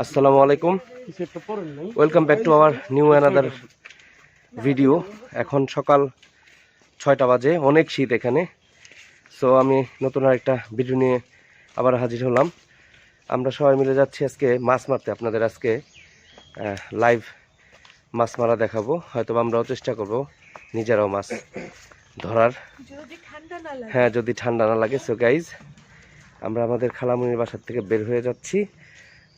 আসসালামু আলাইকুম। Welcome back to our new another video এখন সকাল ছয়টা বাজে অনেক শীত এখানে। সো আমি নতুন আরেকটা ভিডিও নিয়ে আবার হাজির হলাম। আমরা সবাই মিলে যাচ্ছি আজকে মাছ মারতে। আপনাদের আজকে লাইভ মাছ মারা দেখাবো। হয়তো বা আমরাও চেষ্টা করব নিজেরাও মাছ ধরার। হ্যাঁ যদি ঠান্ডা না লাগে। সো গাইজ আমরা আমাদের খালামুনির বাসার থেকে বের হয়ে যাচ্ছি।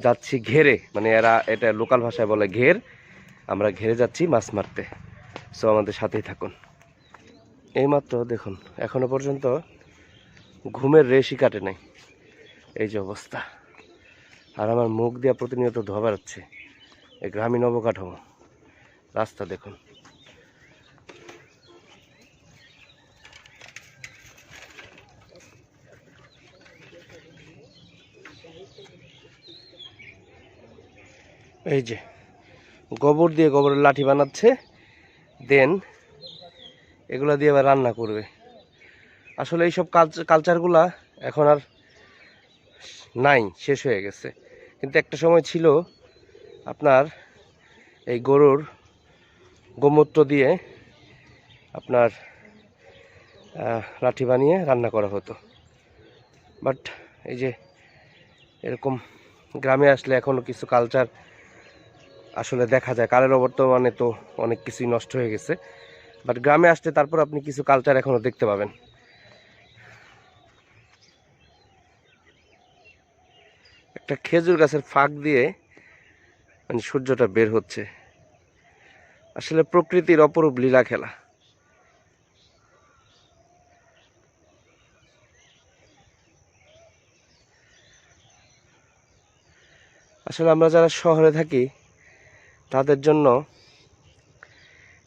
যাচ্ছি ঘেরে মানে এরা এটা লোকাল ভাষায় বলে ঘের, আমরা ঘেরে যাচ্ছি মাছ মারতে। সো আমাদের সাথেই থাকুন। এইমাত্র দেখুন, এখনও পর্যন্ত ঘুমের রেশই কাটে নাই। এই যে অবস্থা। আর আমার মুখ দিয়ে প্রতিনিয়ত ধোয়া বেড়াচ্ছে এই গ্রামীণ অবকাঠামো। রাস্তা দেখুন। এই যে, গোবর দিয়ে গোবরের লাঠি বানাচ্ছে, দেন এগুলা দিয়ে আবার রান্না করবে। আসলে এইসব কালচার কালচারগুলা এখন আর নাই, শেষ হয়ে গেছে। কিন্তু একটা সময় ছিল আপনার এই গরুর গোমূত্র দিয়ে আপনার লাঠি বানিয়ে রান্না করা হতো। বাট এই যে এরকম গ্রামে আসলে এখনও কিছু কালচার আসলে দেখা যায়। কালের অবর্তমানে তো অনেক কিছুই নষ্ট হয়ে গেছে। বাট গ্রামে আসতে তারপর আপনি কিছু কালচার এখনও দেখতে পাবেন। একটা খেজুর গাছের ফাঁক দিয়ে মানে সূর্যটা বের হচ্ছে। আসলে প্রকৃতির অপরূপ লীলা খেলা। আসলে আমরা যারা শহরে থাকি তাদের জন্য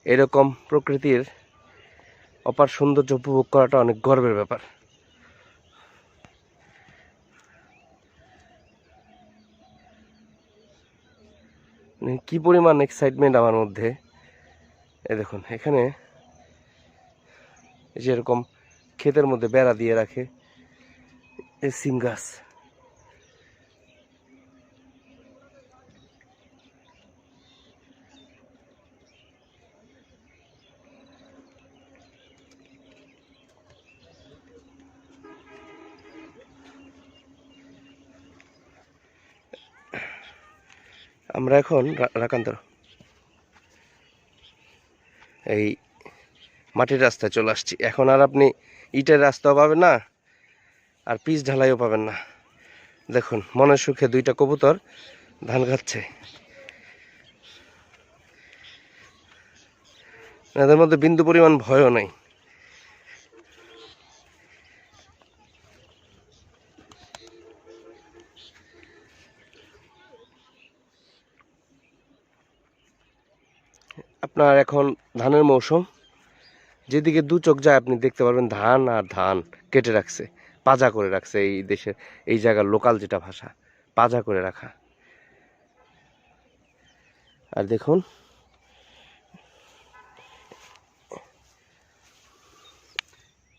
এরকম প্রকৃতির অপার সৌন্দর্য উপভোগ করাটা অনেক গর্বের ব্যাপার। মানে কি পরিমাণ এক্সাইটমেন্ট আমার মধ্যে। এ দেখুন, এখানে যেরকম ক্ষেতের মধ্যে বেড়া দিয়ে রাখে, এই সিম গাছ। আমরা এখন রাকান্তর। এই মাটির রাস্তায় চলে আসছি। এখন আর আপনি ইটের রাস্তাও পাবেন না, আর পিচ ঢালাইও পাবেন না। দেখুন মনের সুখে দুইটা কবুতর ধান খাচ্ছে। এদের মধ্যে বিন্দু পরিমাণ ভয়ও নাই। আপনার এখন ধানের মৌসুম। যেদিকে দু চোখ যায়, আপনি দেখতে পারবেন ধান আর ধান কেটে রাখছে, পাজা করে রাখছে এই দেশের, এই জায়গার লোকাল যেটা ভাষা, পাজা করে রাখা। আর দেখুন,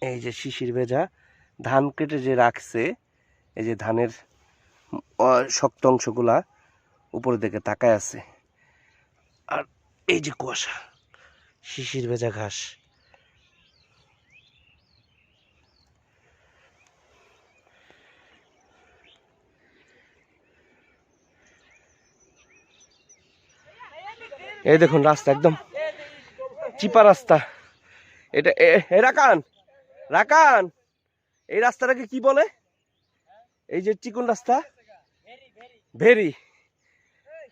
এই যে শিশির ভেজা, ধান কেটে যে রাখছে, এই যে ধানের শক্ত অংশগুলা উপরের দিকে তাকায় আছে। আর এই যে কুয়াশা, শিশির ভেজা ঘাস। এই দেখুন রাস্তা একদম চিপা রাস্তা। এটা এ- রাকান রাকান, এই রাস্তাটাকে কি বলে? এই যে চিকুন রাস্তা, ভেরি।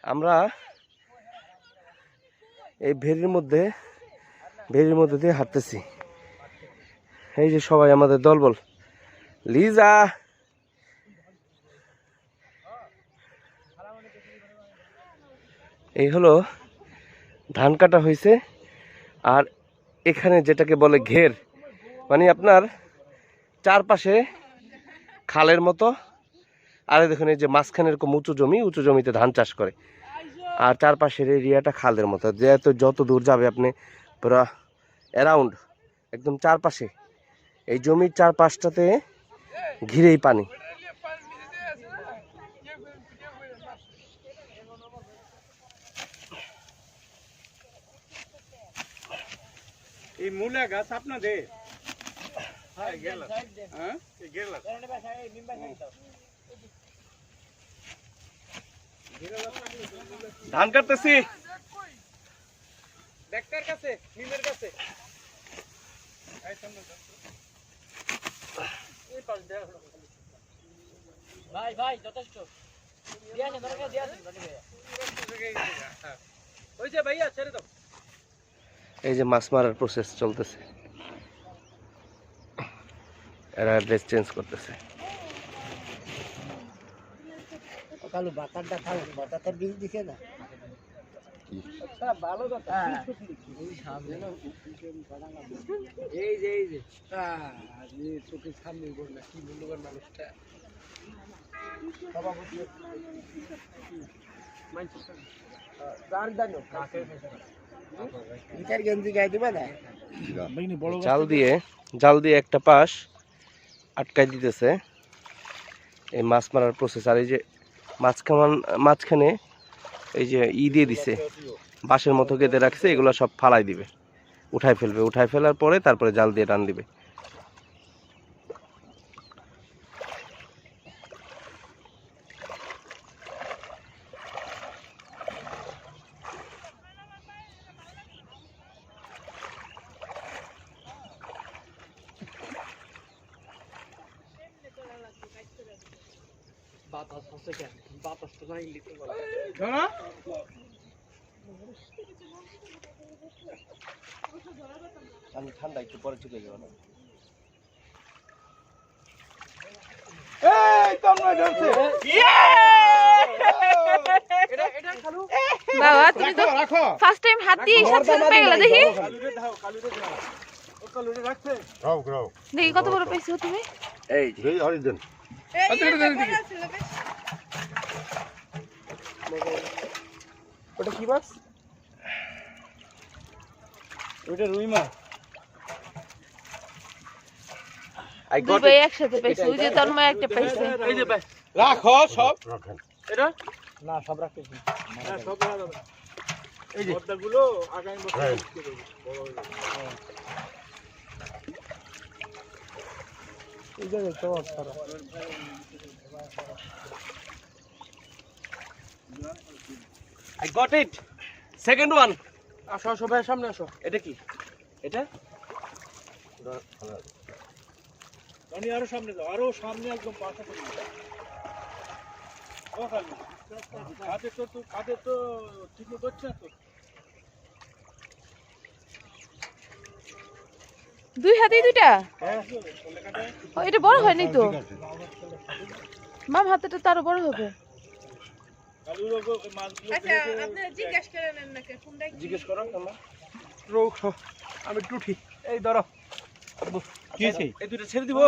আমরা এই ভেরির মধ্যে ভেরির মধ্যে দিয়ে হাঁটতেছি। এই যে সবাই আমাদের দলবল। লিজা! এই হলো, ধান কাটা হয়েছে আর এখানে যেটাকে বলে ঘের মানে আপনার চারপাশে খালের মতো। আর দেখুন, এই যে মাঝখানে এরকম উঁচু জমি, উঁচু জমিতে ধান চাষ করে। আর চারপাশের এরিয়াটা খালের মতো। যেহেতু যত দূর যাবে আপনি পুরো অ্যারাউন্ড একদম চারপাশে, এই জমির চারপাশটাতে ঘিরেই পানি। আপনাদের? ধান কাটতেছি। ডাক্তার কাছে মিলের কাছে। ভাই ভাই যথেষ্ট। দিয়ে আসেন দরকার দিয়ে আসেন রনি ভাইয়া ওই যে ভাইয়া ছেড়ে দাও। এই যে মাছ মারার প্রসেস চলতেছে। এরা ড্রেস চেঞ্জ করতেছে। কালু বাতারটা খাও বাতার বীজ দিছে না। ভালো কথা হ্যাঁ। এই যে এই যে। চোখের সামনে বললেন কি মূল্যবান মানুষটা। বিচার গেঞ্জি গায়ে দিবা না? জাল দিয়ে জাল দিয়ে একটা পাশ আটকাই দিতেছে। এই মাছ মারার প্রসেস আর এই যে মাঝখান মাঝখানে এই যে ই দিয়ে দিছে, বাঁশের মতো গেঁথে রাখছে, এগুলো সব ফালাই দিবে। উঠাই ফেলবে উঠাই ফেলার পরে তারপরে জাল দিয়ে টান দিবে বাতাস হচ্ছে কেন বাতাস তো নাই লিখতে বলে শোনো আমি ঠান্ডা একটু পরে চলে যাব না। এই তোমরা ধরছে বাবা তুমি তো ফার্স্ট টাইম হাত দিয়ে সাথে সাথে পেয়ে গেলা দেখি। দেখি কত বড় পেয়েছ তুমি। এই যে। এই হরি ওটা কি মাছ ওটা রুই মাছ। আই গট ভাই একসাথে পেয়েছ ওই যে তন্ময় একটা পেয়েছে এই যে ভাই। রাখো সব। রাখেন। এটা? না সব রাখতেছি। হ্যাঁ সব রাখা যাবে এই যে। পর্দাগুলো আগামী বছর। বড় হয়ে যাবে। এই যে তো সরা I got it second one আসো আসো ভাই সামনে আসো। এটা কি? এটা? রনি আরও সামনে যাও আরও সামনে একদম পাশে কাঁধে তো তো কাঁধে তো ঠিক মতো হচ্ছে না তো। দুই হাতেই দুইটা? হ্যাঁ। ও, এটা বড় হয়নি তো? মাম হাতেটা তারও বড় হবে। জিজ্ঞেস করো আমি টুঠি। এই ধরো। কি হয়েছে? এই দুটো ছেড়ে দিব?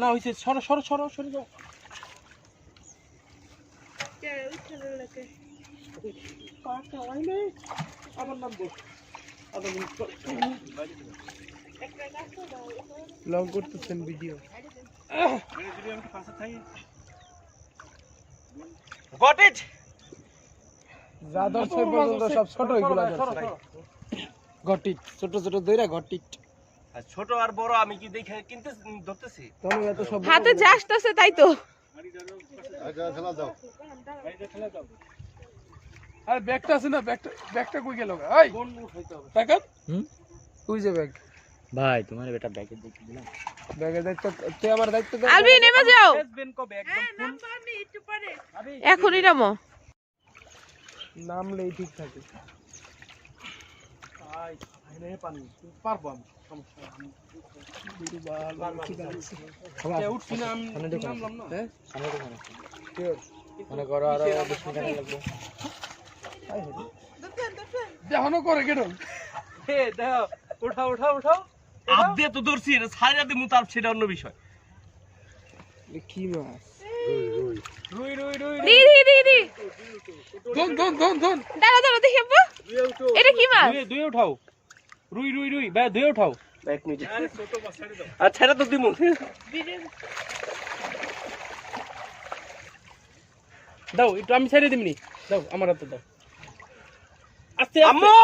না হয়েছে সরো সরো সরো সরে যাও। আবার নামবো আধা মিনিট পর। লং করতেছেন ভিডিও। গট ইট যা দর্শক পর্যন্ত সব ছোট এগুলা দর্শক গটিট ছোট ছোট দইরা গটিট আর ছোট আর বড় আমি কি দেখে কিনতে ধরতেছি? এত সব হাতে যা আসতেছে তাই তো। আরে ব্যাগটা আছে না ব্যাগটা ব্যাগটা কই গেল এই! হবে? ওই যে ব্যাগ? ভাই তোমার বেটা ব্যাগে দেখি দিলাম। ব্যাগের দায়িত্ব তুই আমার দায়িত্ব দে। আলবি নেমে যাও। কবে? একদম ফুল আরে এখনই নামো। নামলেই ঠিক থাকে। আই আইনে পানি পারব। আমি সমস্যা নেই। উঠছি না আমি নামলাম না। হ্যাঁ. মনে করো আরও বিশ মিনিট লাগবে। দেখানো করে কেন হে দাও উঠাও উঠাও উঠাও। আপ দিয়ে তো ধরছি এটা ছাইরা দিমু তার সেটা অন্য বিষয়। কি মাছ? রুই রুই রুই দি দি দি দি। ধন ধন ধন ধন। দাঁড়া দাঁড়া দেখি আব্বা। এটা কি মাছ? দুয়ে দুয়ে উঠাও। রুই রুই রুই। ভাই দুয়ে উঠাও। এক মিনিট। আরে ছোট মাছ ছেড়ে দাও। তো দিমু। দাও একটু আমি ছেড়ে দিমনি। দাও আমার হাতে দাও। আস্তে। আম্মু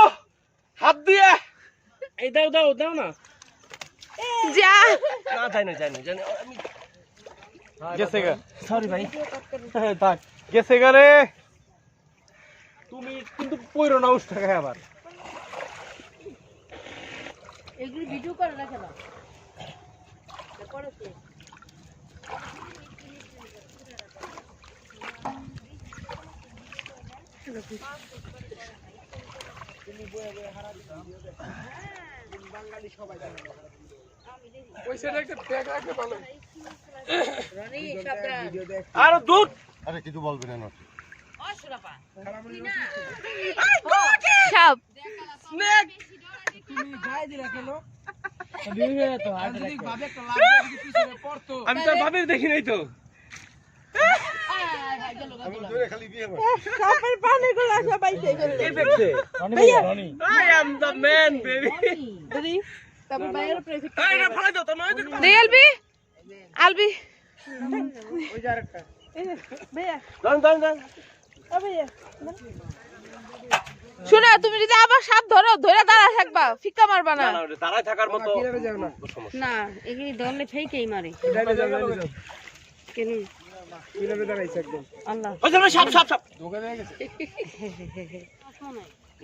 হাত দিয়ে। এই দাও দাও দাও না। যা। না যাই না যাই না যাই আমি গেছে গা। সরি ভাই। থাক। গেছে গা রে। তুমি কিন্তু পইরো না উষ্টা খায় আবার। এগুলি ভিডিও করে না। কেন ওই সাইডে একটা ব্যাগ রাখলে ভালো। আর দুধ! আরে কিছু বলবি না নটি আমি তো ভাবি দেখি নাই তো। আমি ধরে খালি বিয়ে শোনা তুমি যদি আবার সাপ ধরো ধরে দাঁড়া থাকবা। ফিক্কা মারবা না। দাঁড়ায় থাকার মতো না এগুলি ধরলে ফেইকেই মারে। কেন? আল্লাহ। ওই যে সাপ সাপ সাপ। ঢোকে দিয়ে গেছে?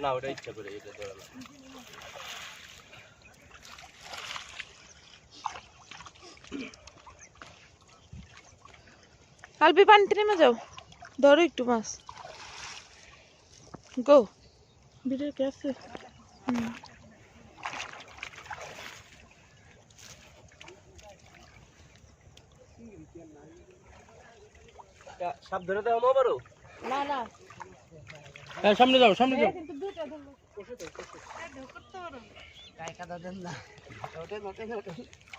না ওটা ইচ্ছা করে এটা ধরা আলবি পানিতে নেমে যাও। ধরো একটু মাছ। গো কে আছে? সাপ ধরে দাও আমারও না না। সামনে যাও সামনে যাও।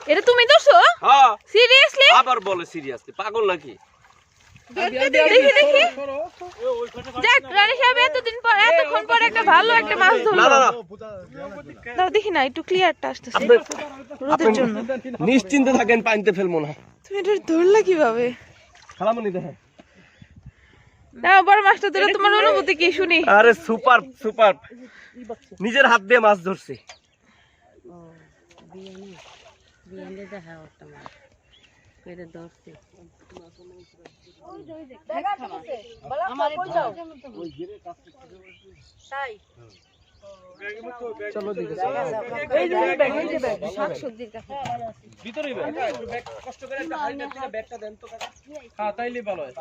এটা তুমি ধরছো হ্যাঁ। সিরিয়াসলি আবার বলে সিরিয়াসলি পাগল নাকি? দেখি দেখি যাক রানী সাহেব এতদিন পর এতক্ষণ পর একটা ভালো একটা মাছ না ধরলো। না। না দাও দেখি না একটু ক্লিয়ারটা আসতেছে। আপনি রোদের জন্য। নিশ্চিন্তে থাকেন পানিতে ফেলব না। তুমি এটা ধরলে কীভাবে? খালামনি দেখেন দাও বড় মাছটা ধরে তোমার অনুভূতি কি শুনি। আরে সুপার সুপার নিজের হাত দিয়ে মাছ ধরছি। বিয়ানি বিয়ানি দেখা একটা মাছ এটা ধরছে কাছে। ভিতরে কষ্ট করে একটা ব্যাগটা দেন তো কাকা। হ্যাঁ তাইলে ভালো হয়।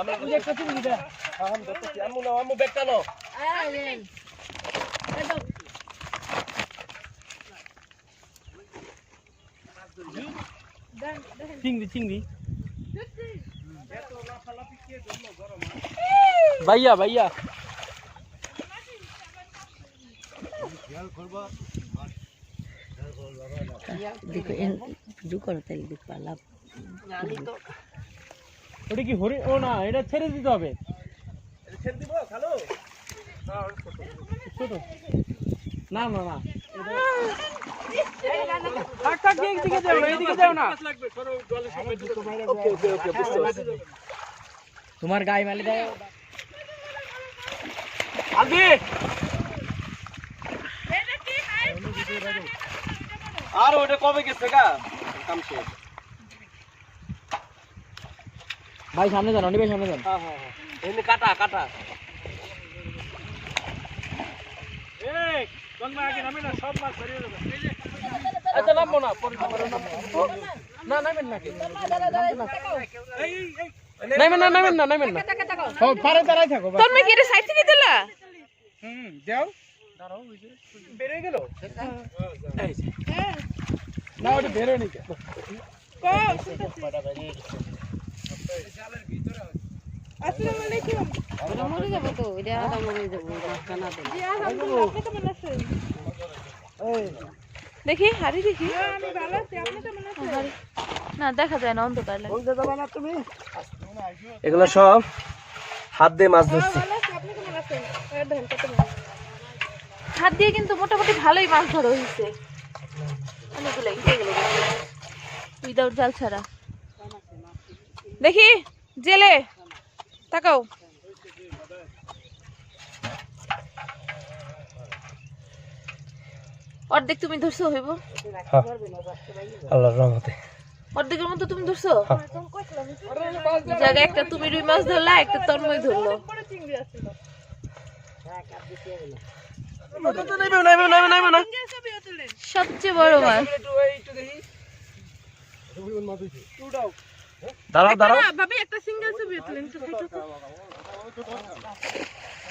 আমি একটা চিনি দে আমি নাও ব্যাগটা নাও। চিংড়ি চিংড়ি। ভাইয়া ভাইয়া। দেখো ভিডিও করো তাইলে দেখো লাভ ওটা কি হরি ও না এটা ছেড়ে দিতে হবে। ছেড়ে দিব খালো ছোট। না না না। থাক থাক এইদিকে যাও না এইদিকে যাও না। তোমার গায়ে মালি দাও আলবি আর ওটা কবে গেছে গা? কাম শেষ। ভাই সামনে যান অনি ভাই সামনে যান। হ্যাঁ হ্যাঁ হ্যাঁ। এমনি কাটা কাটা। এই গঙ্গা আগে নামে না সব মাছ ধরিয়ে দেবে এই যে আচ্ছা নামবো না পরে নামবো। না নামেন না এই এই এই নামেন না নামেন না নামেন না। ও পারে দাঁড়াই থাকো তোর কি এটা সাইড থেকে দিলা হুম যাও। বেড়ে গেল? না ওটা বেরো নি ওটা মরে যাব তো এটা আধা মরে যাব না দিলে দেখি হারি দেখি। না দেখা যায় না অন্ধকার এগুলো সব হাত দিয়ে মাছ ধরছি। হাত দিয়ে কিন্তু মোটামুটি ভালোই মাছ ধরা হয়েছে। অনেকগুলাই উইদাউট জাল ছাড়া। দেখি জেলে। তাকাও। অর্ধেক তুমি ধরছো হইব। হ্যাঁ। আল্লাহর রহমতে। অর্ধেকের মতো তুমি ধরছো? জায়গায় একটা তুমি রুই মাছ ধরলা একটা তন্ময় ধরলো। সবচেয়ে বড় মাছ। দাঁড়াও দাঁড়াও। ভাবি একটা সিঙ্গেল ছবি তুলেন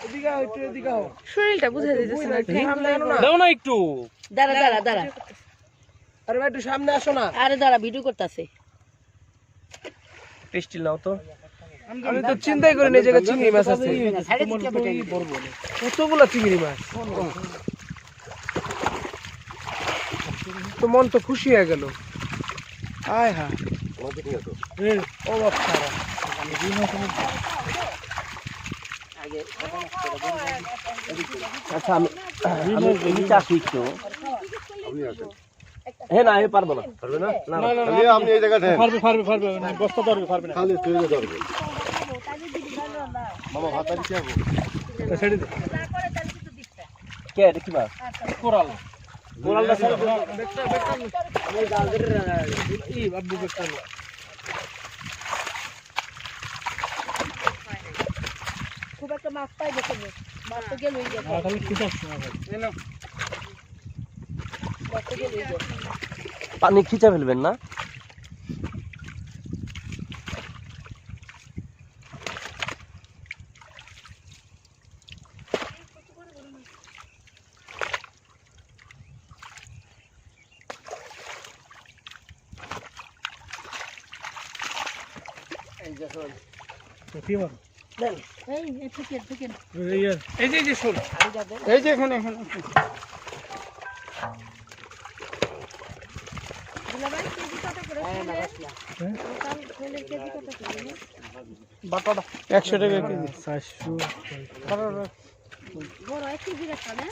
এদিকে আও, একটু এদিকে আও। শরীরটা বুঝা না। দাও না একটু। দাঁড়া দাঁড়া দাঁড়া আরে ভাই একটু সামনে আসো না। আরে দাঁড়া ভিডিও করতেছে। টেস্টি নাও তো। আমি তো চিন্তাই করি না এই জায়গায় চিংড়ি মাছ আছে। কতগুলো চিংড়ি মাছ? তো মন তো খুশি হয়ে গেল। আয় হ্যাঁ। ও আচ্ছা আমি আমি আমি চাষি একটু হ্যাঁ না আমি পারব না। পারবে না? না না। খালি আপনি এই জায়গা পারবে পারবে পারবে না, বস্তা ধরবে পারবে না। খালি তুই ধরবে। মামা ভাত কি হবে? এটা ছেড়ে দে। কে এটা কি মাছ? কোরাল। কোরালটা ছেড়ে দে। ই আব্বু বেটা খুব একটা মাছ পাই দেখে মাছ তো গেল আর খালি খিদে আসছে না ভাই। পানি খিচা ফেলবেন না? এই যে এখানে এখানে। একশো টাকা কেজি। চারশো বড় এক কেজি রাখা না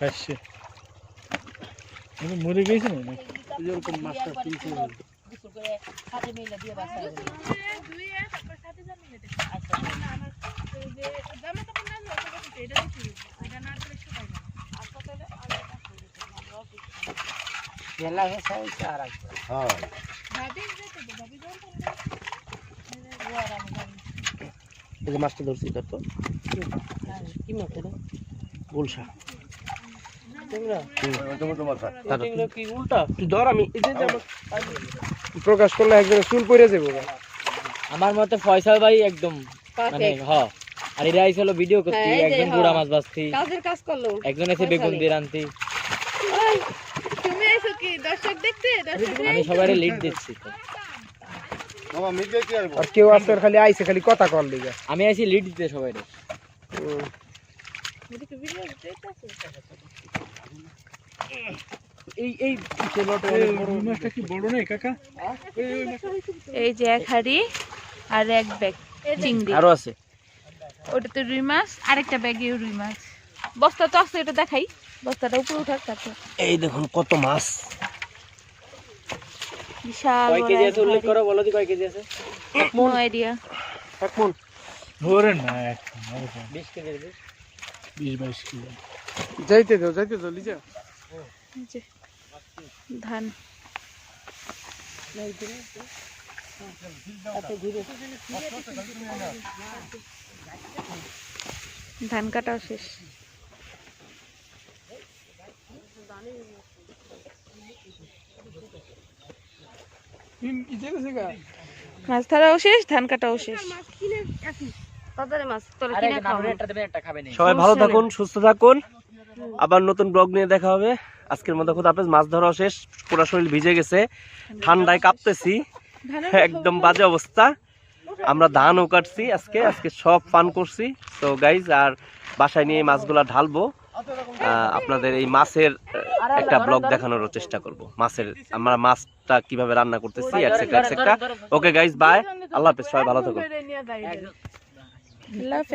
চারশো মরে গেছে না নাকি? যেরকম মাছটা করে আর হ্যাঁ। এই যে মাছটা ধরছি তো। কি মাছ রে গুলশা। তোমার তোমার থাক দাঁড়া, কি উল্টা? তুই ধর আমি এই যে যে আমার প্রকাশ করলে একজন চুল পড়ে যাব আমার মতে ফয়সাল ভাই একদম মানে হ। আর এরা আইছিল ভিডিও করতে এই একজন হ্যাঁ। মাছ করল একজন এসে বেগুন দিয়ে রান্তি কি দর্শক দেখতে দর্শক আমি লিড দিচ্ছি। তো। কি আর কেউ আসতে খালি আইছে খালি কথা আমি আইছি লিড দিতে সবাই এই এই মাছটা কি বড় নেই কাকা? এই যে এক হাড়ি আর এক ব্যাগ চিংড়ি। আরও আছে। ওটাতে রুই মাছ আরেকটা ব্যাগে রুই মাছ। বস্তা তো আছে এটা দেখাই। বস্তাটা উপরে উঠাক তারপর এই দেখুন কত মাছ। বিশাল কয় কেজি আছে উল্লেখ করো বলো দি কয় কেজি আছে? No idea. এক মন। ধরে না এখন, বিশ কেজি বিশ? বিশ বাইশ কিলো যাইতে দাও যাইতে দাও লিজা। ধান। ধান কাটাও শেষ কি যেতেছে গা মাছ ধরাও শেষ ধান কাটাও শেষ। তাদের মাছ তোরা আরে কিনে খাও। একটা দেবেন একটা খাবে নি সবাই ভালো থাকুন সুস্থ থাকুন। আবার নতুন ব্লগ নিয়ে দেখা হবে। আজকের মতো খুদ আপনার মাছ ধরা শেষ পুরো শরীর ভিজে গেছে। ঠান্ডায় কাঁপতেছি একদম বাজে অবস্থা। আমরা ধানও কাটছি আজকে আজকে সব ফান করছি। তো গাইজ আর বাসায় নিয়ে মাছগুলা ঢালবো। আপনাদের এই মাছের একটা ব্লগ দেখানোর চেষ্টা করব। মাছের আমরা মাছটা কীভাবে রান্না করতেছি etcetera etcetera okay guys bye Allah হাফেজ সবাই ভালো থাকুন।